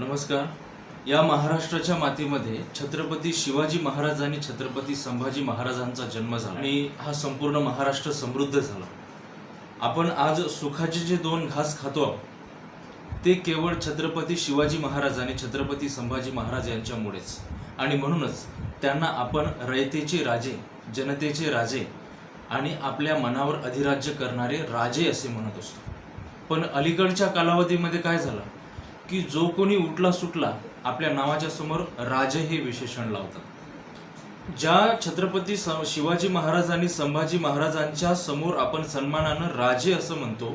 नमस्कार. या महाराष्ट्राच्या मातीमध्ये छत्रपती शिवाजी महाराज आणि छत्रपती संभाजी महाराजांचा जन्म झाला आणि हा संपूर्ण महाराष्ट्र समृद्ध झाला. आपण आज सुखाचे जे दोन घास खातो ते केवळ छत्रपती शिवाजी महाराज आणि छत्रपती संभाजी महाराज यांच्यामुळेच. आणि म्हणूनच त्यांना आपण रयतेचे राजे जनतेचे राजे आणि आपल्या मनावर अधिराज्य करणारे राजे असे म्हणत असतो. पण अलीकडच्या कालावधीमध्ये काय झालं? की जो कोणी उठला सुटला आपल्या नावाच्या समोर राजे हे विशेषण लावतात. ज्या छत्रपती शिवाजी महाराज आणि संभाजी महाराजांच्या समोर आपण सन्मानानं राजे असं म्हणतो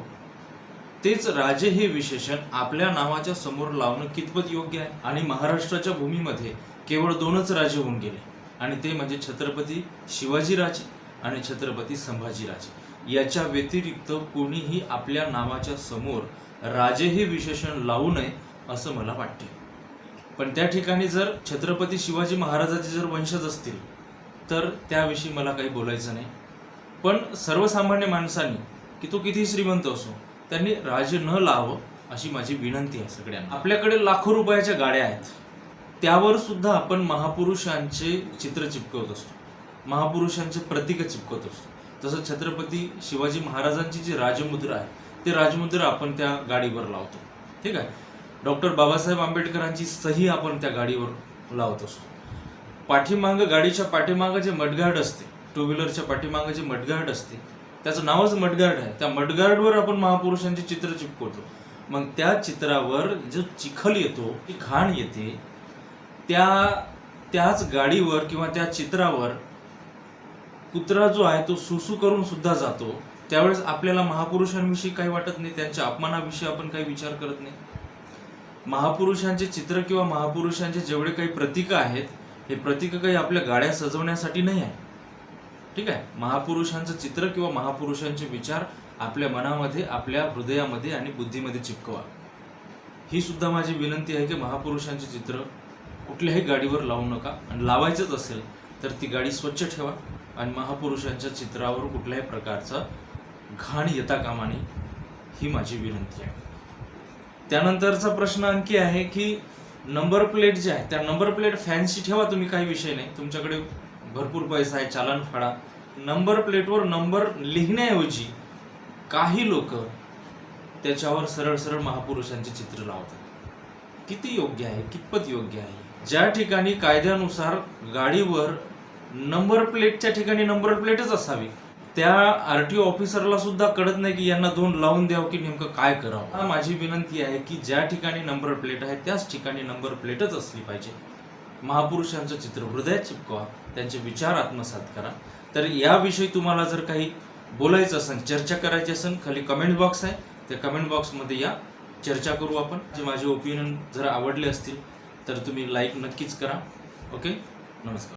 तेच राजे हे विशेषण आपल्या नावाच्या समोर लावणं कितपत योग्य आहे? आणि महाराष्ट्राच्या भूमीमध्ये केवळ दोनच राजे होऊन गेले आणि ते म्हणजे छत्रपती शिवाजी राजे आणि छत्रपती संभाजी राजे. याच्या व्यतिरिक्त कोणीही आपल्या नावाच्या समोर राजे हे विशेषण लावू नये असं मला वाटते. पण त्या ठिकाणी जर छत्रपती शिवाजी महाराजाचे जर वंशज असतील तर त्याविषयी मला काही बोलायचं नाही. पण सर्वसामान्य माणसांनी की तो किती श्रीमंत असो त्यांनी राजे न लावं अशी माझी विनंती आहे सगळ्यांना. आपल्याकडे लाखो रुपयाच्या गाड्या आहेत. त्यावर सुद्धा आपण महापुरुषांचे चित्र चिपकवत असतो. महापुरुषांचे प्रतीक चिपकवत असतो. तसं छत्रपती शिवाजी महाराजांची जी राजमुद्रा आहे ते राजमुद्रा आपण त्या गाडीवर लावतो. ठीक आहे? डॉक्टर बाबासाहेब आंबेडकरांची सही आपण त्या गाडीवर लावत असतो. पाठीमाग गाडीच्या पाठीमागं जे मडगार्ड असते टू व्हीलरच्या पाठीमागं जे मडगार्ड असते त्याचं नावच मडगार्ड आहे. त्या मडगार्डवर आपण महापुरुषांचे चित्र चिपकवतो. मग त्या चित्रावर जो चिखल येतो ती घाण येते त्या त्याच गाडीवर किंवा त्या चित्रावर कुत्रा जो आहे तो सुसू करून सुद्धा जातो. त्यावेळेस आपल्याला महापुरुषांविषयी काही वाटत नाही त्यांच्या अपमानाविषयी आपण काही विचार करत नाही. महापुरुषांचे चित्र किंवा महापुरुषांचे जेवढे काही प्रतीकं आहेत हे प्रतीकं काही आपल्या गाड्या सजवण्यासाठी नाही आहे ठीक आहे? महापुरुषांचं चित्र किंवा महापुरुषांचे विचार आपल्या मनामध्ये आपल्या हृदयामध्ये आणि बुद्धीमध्ये चिपकवा. ही सुद्धा माझी विनंती आहे की महापुरुषांचे चित्र कुठल्याही गाडीवर लावू नका. आणि लावायचंच असेल तर ती गाडी स्वच्छ ठेवा. आणि महापुरुषांच्या चित्रावर कुठल्याही प्रकारचा घाण येता कामा नये ही माझी विनंती आहे. त्यानंतरचा प्रश्न आणखी आहे की नंबर प्लेट जे आहे त्या नंबर प्लेट फॅन्सी ठेवा तुम्ही काही विषय नाही. तुमच्याकडे भरपूर पैसा आहे चालन फाडा. नंबर प्लेटवर नंबर लिहिण्याऐवजी काही लोक त्याच्यावर सरळ सरळ महापुरुषांचे चित्र लावतात. किती योग्य आहे कितपत योग्य आहे? ज्या ठिकाणी कायद्यानुसार गाडीवर नंबर प्लेटच्या ठिकाणी नंबर प्लेटच असावी त्या आर टी ऑफिसरला सुद्धा कळत नाही की यांना दोन लावून द्यावं की नेमकं काय करावं. हा माझी विनंती आहे की ज्या ठिकाणी नंबर प्लेट आहे त्याच ठिकाणी नंबर प्लेटच असली पाहिजे. महापुरुषांचं चित्र हृदयात चिपकवा त्यांचे विचार आत्मसात करा. तर याविषयी तुम्हाला जर काही बोलायचं असेल चर्चा करायची असेल खाली कमेंट बॉक्स आहे. त्या कमेंट बॉक्समध्ये या. चर्चा करू आपण. जे माझे ओपिनियन जर आवडले असतील तर तुम्ही लाईक नक्कीच करा. ओके नमस्कार.